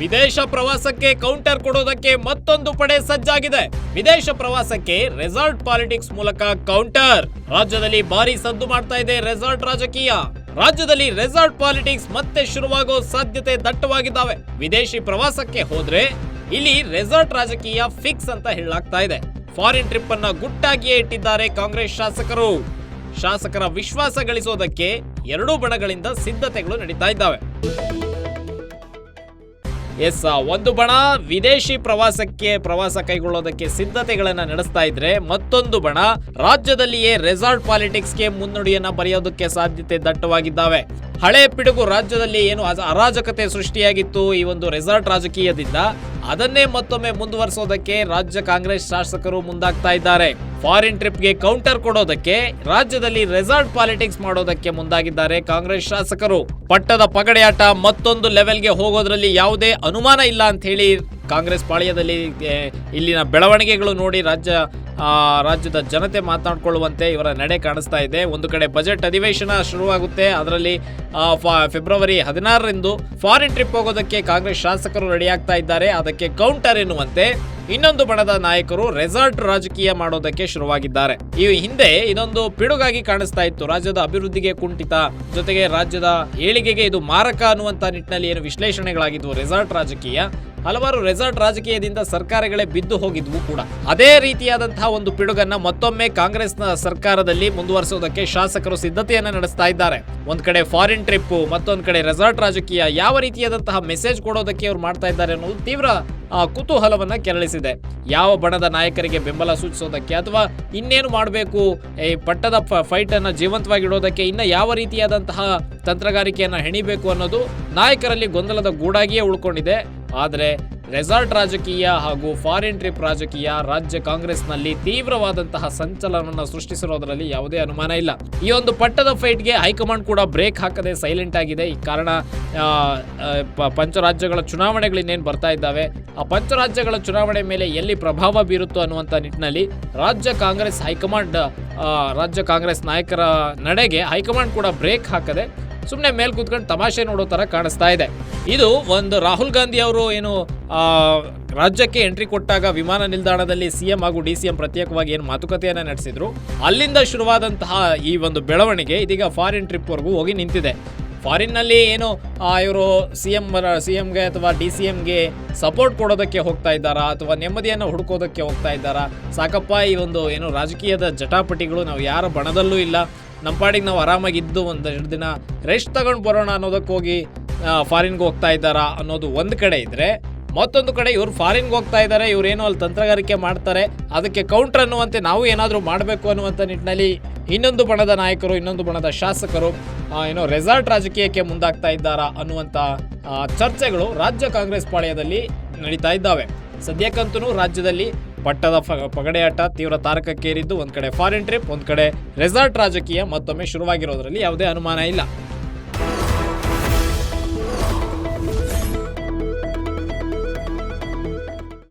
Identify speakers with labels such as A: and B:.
A: ವಿದೇಶ ಪ್ರವಾಸಕ್ಕೆ ಕೌಂಟರ್ ಕೊಡೋದಕ್ಕೆ ಮತ್ತೊಂದು ಪಡೆ ಸಜ್ಜಾಗಿದೆ. ವಿದೇಶ ಪ್ರವಾಸಕ್ಕೆ ರೆಸಾರ್ಟ್ ಪಾಲಿಟಿಕ್ಸ್ ಮೂಲಕ ಕೌಂಟರ್ ರಾಜ್ಯದಲ್ಲಿ ಭಾರಿ ಸದ್ದು ಮಾಡ್ತಾ ಇದೆ ರೆಸಾರ್ಟ್ ರಾಜಕೀಯ. ರಾಜ್ಯದಲ್ಲಿ ರೆಸಾರ್ಟ್ ಪಾಲಿಟಿಕ್ಸ್ ಮತ್ತೆ ಶುರುವಾಗೋ ಸಾಧ್ಯತೆ ದಟ್ಟವಾಗಿದ್ದಾವೆ. ವಿದೇಶಿ ಪ್ರವಾಸಕ್ಕೆ ಹೋದ್ರೆ ಇಲ್ಲಿ ರೆಸಾರ್ಟ್ ರಾಜಕೀಯ ಫಿಕ್ಸ್ ಅಂತ ಹೇಳಲಾಗ್ತಾ ಇದೆ. ಫಾರಿನ್ ಟ್ರಿಪ್ ಅನ್ನ ಗುಟ್ಟಾಗಿಯೇ ಇಟ್ಟಿದ್ದಾರೆ ಕಾಂಗ್ರೆಸ್ ಶಾಸಕರು. ಶಾಸಕರ ವಿಶ್ವಾಸ ಗಳಿಸೋದಕ್ಕೆ ಎರಡೂ ಬಣಗಳಿಂದ ಸಿದ್ಧತೆಗಳು ನಡೀತಾ ಇದ್ದಾವೆ. ಎಸ್ ಒಂದು ಬಣ ವಿದೇಶಿ ಪ್ರವಾಸಕ್ಕೆ ಪ್ರವಾಸ ಕೈಗೊಳ್ಳೋದಕ್ಕೆ ಸಿದ್ಧತೆಗಳನ್ನ ನಡೆಸ್ತಾ ಇದ್ರೆ ಮತ್ತೊಂದು ಬಣ ರಾಜ್ಯದಲ್ಲಿಯೇ ರೆಸಾರ್ಟ್ ಪಾಲಿಟಿಕ್ಸ್ಗೆ ಮುನ್ನುಡಿಯನ್ನ ಬರೆಯೋದಕ್ಕೆ ಸಾಧ್ಯತೆ ದಟ್ಟವಾಗಿದ್ದಾವೆ. ಹಳೆ ಪಿಡುಗು ರಾಜ್ಯದಲ್ಲಿ ಏನು ಅರಾಜಕತೆ ಸೃಷ್ಟಿಯಾಗಿತ್ತು ಈ ಒಂದು ರೆಸಾರ್ಟ್ ರಾಜಕೀಯದಿಂದ, ಅದನ್ನೇ ಮತ್ತೊಮ್ಮೆ ಮುಂದುವರಿಸೋದಕ್ಕೆ ರಾಜ್ಯ ಕಾಂಗ್ರೆಸ್ ಶಾಸಕರು ಮುಂದಾಗ್ತಾ ಇದ್ದಾರೆ. ಫಾರಿನ್ ಟ್ರಿಪ್ಗೆ ಕೌಂಟರ್ ಕೊಡೋದಕ್ಕೆ ರಾಜ್ಯದಲ್ಲಿ ರೆಸಾರ್ಟ್ ಪಾಲಿಟಿಕ್ಸ್ ಮಾಡೋದಕ್ಕೆ ಮುಂದಾಗಿದ್ದಾರೆ ಕಾಂಗ್ರೆಸ್ ಶಾಸಕರು. ಪಟ್ಟದ ಪಗಡೆಯಾಟ ಮತ್ತೊಂದು ಲೆವೆಲ್ಗೆ ಹೋಗೋದ್ರಲ್ಲಿ ಯಾವುದೇ ಅನುಮಾನ ಇಲ್ಲ ಅಂತ ಹೇಳಿ ಕಾಂಗ್ರೆಸ್ ಪಾಳ್ಯದಲ್ಲಿ ಇಲ್ಲಿನ ಬೆಳವಣಿಗೆಗಳು ನೋಡಿ ರಾಜ್ಯ ರಾಜ್ಯದ ಜನತೆ ಮಾತನಾಡ್ಕೊಳ್ಳುವಂತೆ ಇವರ ನಡೆ ಕಾಣಿಸ್ತಾ ಇದೆ. ಒಂದು ಕಡೆ ಬಜೆಟ್ ಅಧಿವೇಶನ ಶುರುವಾಗುತ್ತೆ. ಅದರಲ್ಲಿ ಫೆಬ್ರವರಿ ಹದಿನಾರರಂದು ಫಾರಿನ್ ಟ್ರಿಪ್ ಹೋಗೋದಕ್ಕೆ ಕಾಂಗ್ರೆಸ್ ಶಾಸಕರು ರೆಡಿಯಾಗ್ತಾ ಇದ್ದಾರೆ. ಅದಕ್ಕೆ ಕೌಂಟರ್ ಎನ್ನುವಂತೆ ಇನ್ನೊಂದು ಬಣದ ನಾಯಕರು ರೆಸಾರ್ಟ್ ರಾಜಕೀಯ ಮಾಡೋದಕ್ಕೆ ಶುರುವಾಗಿದ್ದಾರೆ. ಈ ಹಿಂದೆ ಇದೊಂದು ಪಿಡುಗಾಗಿ ಕಾಣಿಸ್ತಾ ಇತ್ತು. ರಾಜ್ಯದ ಅಭಿವೃದ್ಧಿಗೆ ಕುಂಠಿತ, ಜೊತೆಗೆ ರಾಜ್ಯದ ಏಳಿಗೆಗೆ ಇದು ಮಾರಕ ಅನ್ನುವಂತ ನಿಟ್ಟಿನಲ್ಲಿ ಏನು ವಿಶ್ಲೇಷಣೆಗಳಾಗಿದ್ವು. ರೆಸಾರ್ಟ್ ರಾಜಕೀಯ, ಹಲವಾರು ರೆಸಾರ್ಟ್ ರಾಜಕೀಯದಿಂದ ಸರ್ಕಾರಗಳೇ ಬಿದ್ದು ಹೋಗಿದ್ವು ಕೂಡ. ಅದೇ ರೀತಿಯಾದಂತಹ ಒಂದು ಪಿಡುಗನ್ನ ಮತ್ತೊಮ್ಮೆ ಕಾಂಗ್ರೆಸ್ನ ಸರ್ಕಾರದಲ್ಲಿ ಮುಂದುವರಿಸೋದಕ್ಕೆ ಶಾಸಕರು ಸಿದ್ಧತೆಯನ್ನ ನಡೆಸ್ತಾ ಇದ್ದಾರೆ. ಒಂದ್ ಕಡೆ ಫಾರಿನ್ ಟ್ರಿಪ್ ಮತ್ತೊಂದು ಕಡೆ ರೆಸಾರ್ಟ್ ರಾಜಕೀಯ, ಯಾವ ರೀತಿಯಾದಂತಹ ಮೆಸೇಜ್ ಕೊಡೋದಕ್ಕೆ ಅವ್ರು ಮಾಡ್ತಾ ಇದ್ದಾರೆ ಅನ್ನೋದು ತೀವ್ರ ಕುತೂಹಲವನ್ನು ಕೆರಳಿಸಿದೆ. ಯಾವ ಬಣದ ನಾಯಕರಿಗೆ ಬೆಂಬಲ ಸೂಚಿಸೋದಕ್ಕೆ ಅಥವಾ ಇನ್ನೇನು ಮಾಡಬೇಕು? ಈ ಪಟ್ಟದ ಫೈಟ್ ಫೈಟನ್ನು ಜೀವಂತವಾಗಿ ಇಡೋದಕ್ಕೆ ಇನ್ನ ಯಾವ ರೀತಿಯಾದಂತಹ ತಂತ್ರಗಾರಿಕೆಯನ್ನು ಹೆಣಿಬೇಕು ಅನ್ನೋದು ನಾಯಕರಲ್ಲಿ ಗೊಂದಲದ ಗೂಡಾಗಿಯೇ ಉಳ್ಕೊಂಡಿದೆ. ಆದರೆ ರೆಸಾರ್ಟ್ ರಾಜಕೀಯ ಹಾಗೂ ಫಾರಿನ್ ಟ್ರಿಪ್ ರಾಜಕೀಯ ರಾಜ್ಯ ಕಾಂಗ್ರೆಸ್ನಲ್ಲಿ ತೀವ್ರವಾದಂತಹ ಸಂಚಲನವನ್ನು ಸೃಷ್ಟಿಸಿರೋದರಲ್ಲಿ ಯಾವುದೇ ಅನುಮಾನ ಇಲ್ಲ. ಈ ಒಂದು ಪಟ್ಟದ ಫೈಟ್ಗೆ ಹೈಕಮಾಂಡ್ ಕೂಡ ಬ್ರೇಕ್ ಹಾಕದೆ ಸೈಲೆಂಟ್ ಆಗಿದೆ. ಈ ಕಾರಣ ಪಂಚರಾಜ್ಯಗಳ ಚುನಾವಣೆಗಳು ಇನ್ನೇನು ಬರ್ತಾ ಇದ್ದಾವೆ. ಆ ಪಂಚರಾಜ್ಯಗಳ ಚುನಾವಣೆ ಮೇಲೆ ಎಲ್ಲಿ ಪ್ರಭಾವ ಬೀರುತ್ತೋ ಅನ್ನುವಂಥ ನಿಟ್ಟಿನಲ್ಲಿ ರಾಜ್ಯ ಕಾಂಗ್ರೆಸ್ ಹೈಕಮಾಂಡ್ ರಾಜ್ಯ ಕಾಂಗ್ರೆಸ್ ನಾಯಕರ ನಡೆಗೆ ಹೈಕಮಾಂಡ್ ಕೂಡ ಬ್ರೇಕ್ ಹಾಕದೆ ಸುಮ್ಮನೆ ಮೇಲೆ ಕೂತ್ಕೊಂಡು ತಮಾಷೆ ನೋಡೋ ಥರ ಕಾಣಿಸ್ತಾ ಇದೆ. ಇದು ಒಂದು ರಾಹುಲ್ ಗಾಂಧಿ ಅವರು ಏನು ರಾಜ್ಯಕ್ಕೆ ಎಂಟ್ರಿ ಕೊಟ್ಟಾಗ ವಿಮಾನ ನಿಲ್ದಾಣದಲ್ಲಿ ಸಿಎಂ ಹಾಗೂ ಡಿ ಸಿ ಎಂ ಪ್ರತ್ಯೇಕವಾಗಿ ಏನು ಮಾತುಕತೆಯನ್ನ ನಡೆಸಿದ್ರು. ಅಲ್ಲಿಂದ ಶುರುವಾದಂತಹ ಈ ಒಂದು ಬೆಳವಣಿಗೆ ಇದೀಗ ಫಾರಿನ್ ಟ್ರಿಪ್ವರೆಗೂ ಹೋಗಿ ನಿಂತಿದೆ. ಫಾರಿನ್ನಲ್ಲಿ ಏನು ಇವರು ಸಿ ಎಂ, ಸಿ ಎಂಗೆ ಅಥವಾ ಡಿ ಸಿ ಎಂಗೆ ಸಪೋರ್ಟ್ ಕೊಡೋದಕ್ಕೆ ಹೋಗ್ತಾ ಇದ್ದಾರಾ ಅಥವಾ ನೆಮ್ಮದಿಯನ್ನು ಹುಡುಕೋದಕ್ಕೆ ಹೋಗ್ತಾ ಇದ್ದಾರಾ? ಸಾಕಪ್ಪ ಈ ಒಂದು ಏನು ರಾಜಕೀಯದ ಜಟಾಪಟಿಗಳು, ನಾವು ಯಾರ ಬಣದಲ್ಲೂ ಇಲ್ಲ. ನಮ್ಮ ಪಾಡಿಗೆ ನಾವು ಆರಾಮಾಗಿದ್ದು ಒಂದು ಎರಡು ದಿನ ರೆಸ್ಟ್ ತಗೊಂಡು ಬರೋಣ ಅನ್ನೋದಕ್ಕೆ ಹೋಗಿ ಫಾರಿನ್ಗೆ ಹೋಗ್ತಾ ಇದ್ದಾರಾ ಅನ್ನೋದು ಒಂದು ಕಡೆ ಇದ್ದರೆ ಮತ್ತೊಂದು ಕಡೆ ಇವ್ರು ಫಾರಿನ್ಗೆ ಹೋಗ್ತಾ ಇದ್ದಾರೆ ಇವರೇನೋ ಅಲ್ಲಿ ತಂತ್ರಗಾರಿಕೆ ಮಾಡ್ತಾರೆ, ಅದಕ್ಕೆ ಕೌಂಟರ್ ಅನ್ನುವಂತೆ ನಾವು ಏನಾದರೂ ಮಾಡಬೇಕು ಅನ್ನುವಂಥ ನಿಟ್ಟಿನಲ್ಲಿ ಇನ್ನೊಂದು ಬಣದ ನಾಯಕರು, ಇನ್ನೊಂದು ಬಣದ ಶಾಸಕರು ಏನೋ ರೆಸಾರ್ಟ್ ರಾಜಕೀಯಕ್ಕೆ ಮುಂದಾಗ್ತಾ ಇದ್ದಾರಾ ಅನ್ನುವಂಥ ಚರ್ಚೆಗಳು ರಾಜ್ಯ ಕಾಂಗ್ರೆಸ್ ಪಾಳ್ಯದಲ್ಲಿ ನಡೀತಾ ಇದ್ದಾವೆ. ಸದ್ಯಕ್ಕಂತೂ ರಾಜ್ಯದಲ್ಲಿ ಪಟ್ಟದ ಪಗಡೆಯಾಟ ತೀವ್ರ ತಾರಕಕ್ಕೇರಿದ್ದು ಒಂದ್ ಕಡೆ ಫಾರಿನ್ ಟ್ರಿಪ್ ಒಂದ್ ಕಡೆ ರೆಸಾರ್ಟ್ ರಾಜಕೀಯ ಮತ್ತೊಮ್ಮೆ ಶುರುವಾಗಿರೋದ್ರಲ್ಲಿ ಯಾವುದೇ ಅನುಮಾನ ಇಲ್ಲ.